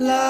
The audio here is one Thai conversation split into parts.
Love.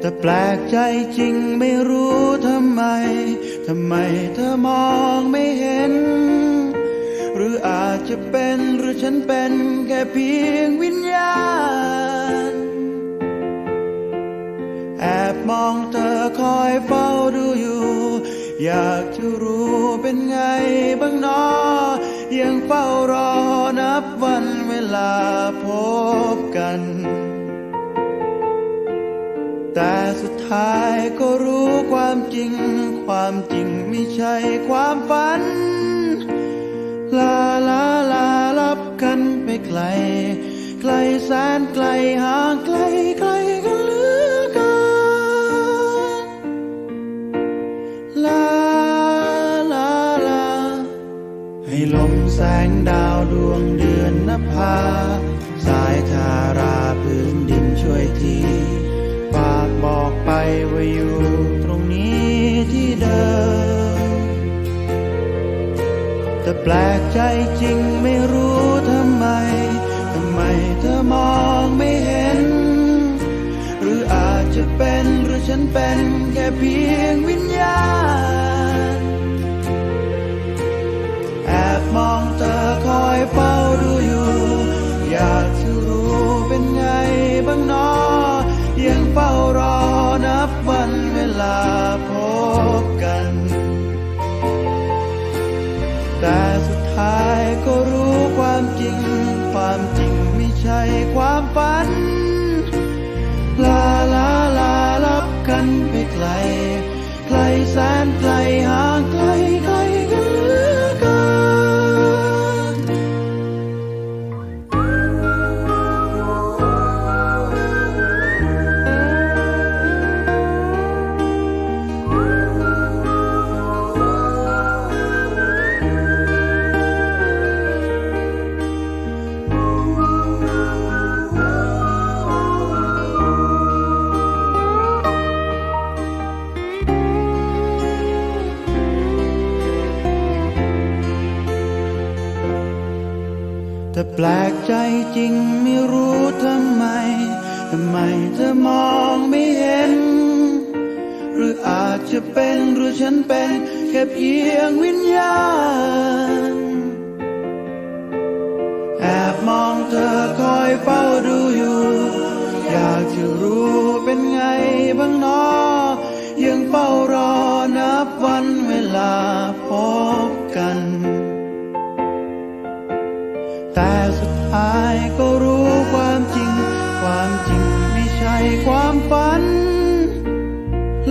แต่แปลกใจจริงไม่รู้ทำไม ทำไมเธอมองไม่เห็น หรืออาจจะเป็นหรือฉันเป็นแค่เพียงวิญญาณ แอบมองเธอคอยเฝ้าดูอยู่ อยากจะรู้เป็นไงบ้างเนอ ยังเฝ้ารอนับวันเวลาพบกัน แต่สุดท้ายก็รู้ความจริง ความจริงไม่ใช่ความฝัน ลาลาลาลับกันไปไกล ไกลแสนไกลห่างไกลไกลกันเหลือเกินลาลาลา ให้ลมแสงดาวดวงเดือนนภา สายทาราพื้นดินช่วยที ว่าอยู่ตรงนี้ที่เดิมแต่แปลกใจจริงไม่รู้ทำไม ทำไมเธอมองไม่เห็น หรืออาจจะเป็นหรือฉันเป็นแค่เพียงวิญญาณ ความจริง ความจริงไม่ใช่ความฝัน ลาลาลาลับกันไปไกล ไกลแสนไกล แปลกใจจริงไม่รู้ทำไม ทำไมเธอมองไม่เห็น หรืออาจจะเป็นหรือฉันเป็นแค่เพียงวิญญาณ ความฝัน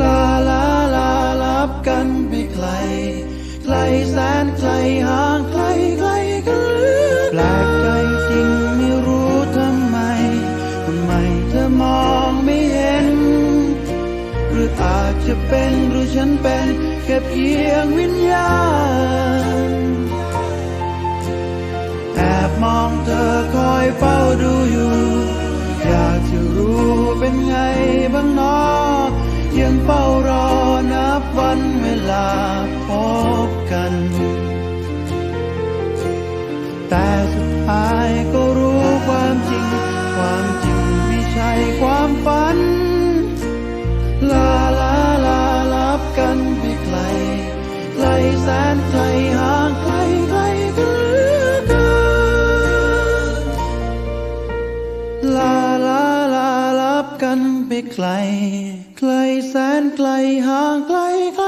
ลาลาลาลับกันไปไกล ไกลแสนไกลห่างไกลไกลกันเหลือแปลกใจจริงไม่รู้ทำไม ทำไมเธอมองไม่เห็น หรืออาจจะเป็นหรือฉันเป็นแค่เพียงวิญญาณแอบมองเธอคอยเฝ้าดู แต่สุดท้ายก็รู้ความจริง ความจริงไม่ใช่ความฝัน ลาลาลาลับกันไปไกลไกลแสนไกลห่างไกลไกลกันเหลือเกินลาลาลาลับกันไปไกลไกไกลแสนไกลห่างไกลไกล